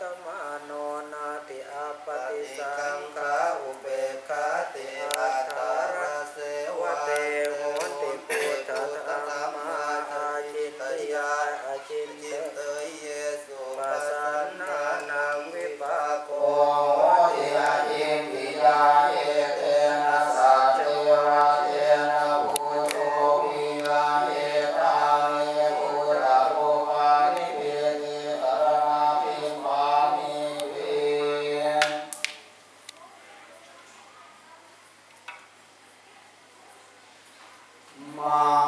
ตมโนนาติอาปติสังขาอุเบคาติอาตาราเสวะเตโหติปุตตะธรรมาทาจิตยาอาจินเตเยสุปัสสนานังวิปากโอติอาเยมิยา Ma